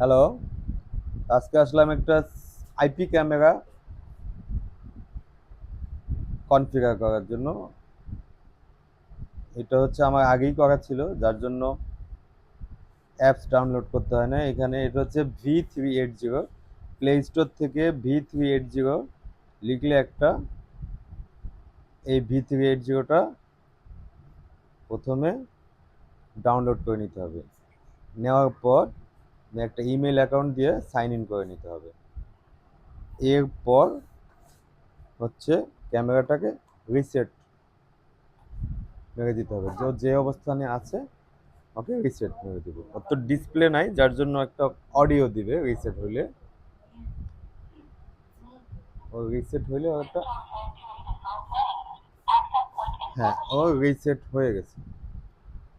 Hello, আজকে আসলাম একটা IP camera configure করার জন্য। এটা হচ্ছে আমার আগেই করা ছিল, যার জন্য অ্যাপস ডাউনলোড করতে হয় না। এখানে এটা হচ্ছে V three eight zero play store থেকে ভি থ্রি এইট জিরো লিখলে একটা, এই ভি থ্রি এইট জিরোটা প্রথমে ডাউনলোড করে নিতে হবে। নেওয়ার পর একটা ইমেল অ্যাকাউন্ট দিয়ে সাইন ইন করে নিতে হবে। এরপর হচ্ছে ক্যামেরাটাকে রিসেট মেরে দিতে হবে। যে যে অবস্থানে আছে, ওকে রিসেট মেরে দিব। ওর তো ডিসপ্লে নাই, যার জন্য একটা অডিও দিবে রিসেট হইলে। ও রিসেট হইলে ওটা হ্যাঁ ও রিসেট হয়ে গেছে।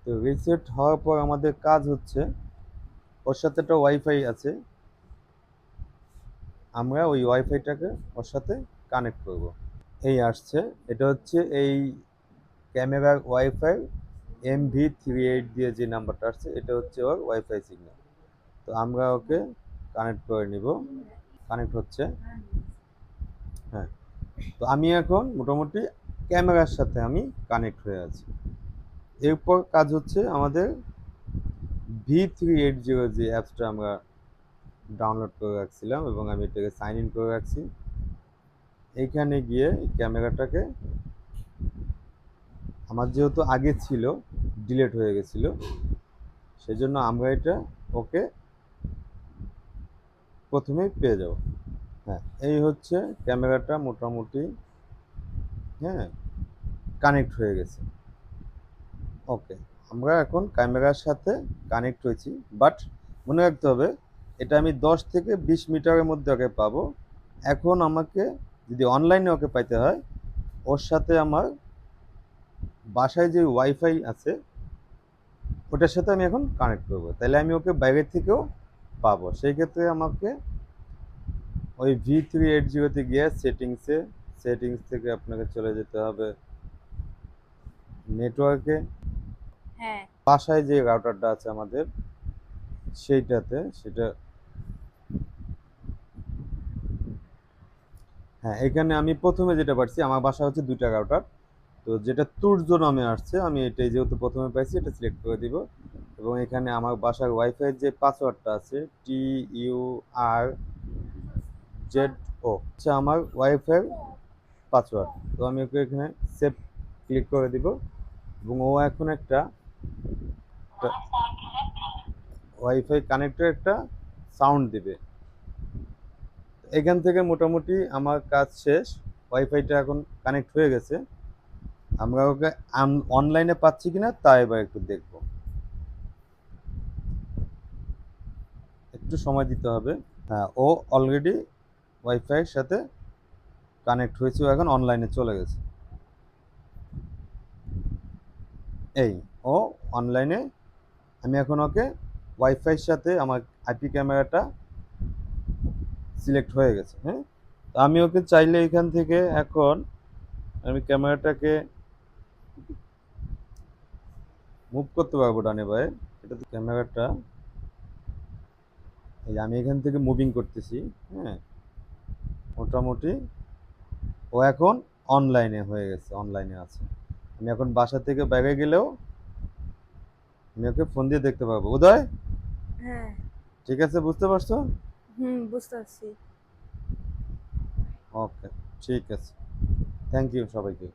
তো রিসেট হওয়ার পর আমাদের কাজ হচ্ছে ওর সাথে একটা ওয়াইফাই আছে। আমরা ওই ওয়াইফাইটাকে ওর সাথে কানেক্ট করব। এই আসছে। এটা হচ্ছে এই ক্যামেরার WiFi M V three eight দিয়ে যে নাম্বারটা আসছে, এটা হচ্ছে ওর ওয়াইফাই সিগন্যাল তো আমরা ওকে কানেক্ট করে নিব। কানেক্ট হচ্ছে। হ্যাঁ। তো আমি এখন মোটামুটি ক্যামেরার সাথে আমি কানেক্ট হয়ে আছি। এরপর কাজ হচ্ছে আমাদের ভি থ্রি এইট জিরো যে অ্যাপসটা আমরা ডাউনলোড করে রাখছিলাম এবং আমি এটাকে সাইন ইন করে রাখছি এইখানে গিয়ে ক্যামেরাটাকে, আমার যেহেতু আগে ছিল ডিলেট হয়ে গেছিল, সেজন্য আমরা এটা ওকে প্রথমেই পেয়ে যাব। হ্যাঁ এই হচ্ছে ক্যামেরাটা মোটামুটি হ্যাঁ কানেক্ট হয়ে গেছে। ওকে। আমরা এখন ক্যামেরার সাথে কানেক্ট হয়েছি বাট মনে রাখতে হবে, এটা আমি দশ থেকে বিশ মিটারের মধ্যে ওকে পাবো। এখন আমাকে যদি অনলাইনে ওকে পাইতে হয়, ওর সাথে আমার বাসায় যে ওয়াইফাই আছে, ওটার সাথে আমি এখন কানেক্ট করব। তাহলে আমি ওকে বাইরের থেকেও পাবো। সেই ক্ষেত্রে আমাকে ওই ভি থ্রি এইট জিরোতে গিয়ে সেটিংসে সেটিংস থেকে আপনাকে চলে যেতে হবে। নেটওয়ার্কে বাসায় যে রাউটারটা আছে আমাদের, সেইটাতে সেটা হ্যাঁ এখানে আমি প্রথমে যেটা পারছি, আমার বাসা হচ্ছে দুইটা রাউটার তো যেটা তুর্য নামে আসছে, আমি এটাই যেহেতু প্রথমে পাইছি, এটা সিলেক্ট করে দিব। এবং এখানে আমার বাসার ওয়াইফাই যে পাসওয়ার্ডটা আছে টি ইউ আর জেড ও হচ্ছে আমার ওয়াইফাই পাসওয়ার্ড তো আমি ওকে এখানে সেভ ক্লিক করে দিব। এবং ও এখন একটা ওয়াইফাই কানেক্টের একটা সাউন্ড দিবে। এখান থেকে মোটামুটি আমার কাজ শেষ। ওয়াইফাইটা এখন কানেক্ট হয়ে গেছে। আমরা ওকে অনলাইনে পাচ্ছি কিনা তা এবার একটু দেখব। একটু সময় দিতে হবে। হ্যাঁ ও অলরেডি ওয়াইফাইয়ের সাথে কানেক্ট হয়েছে, ও এখন অনলাইনে চলে গেছে। এই, ও অনলাইনে আমি এখন ওকে ওয়াইফাইয়ের সাথে আমার আইপি ক্যামেরাটা সিলেক্ট হয়ে গেছে হ্যাঁ? তো আমি ওকে চাইলে এখান থেকে এখন আমি ক্যামেরাটাকে মুভ করতে পারব ডানে বায়ে। এটা তো ক্যামেরাটা, এই আমি এখান থেকে মুভিং করতেছি হ্যাঁ? মোটামুটি ও এখন অনলাইনে হয়ে গেছে অনলাইনে আছে। আমি এখন বাসা থেকে বাইরে গেলেও আমি ওকে ফোন দিয়ে দেখতে পাবো উদয়? হ্যাঁ। ঠিক আছে বুঝতে পারছ? হুম বুঝতে পারছি। ওকে ঠিক আছে। থ্যাংক ইউ সবাইকে।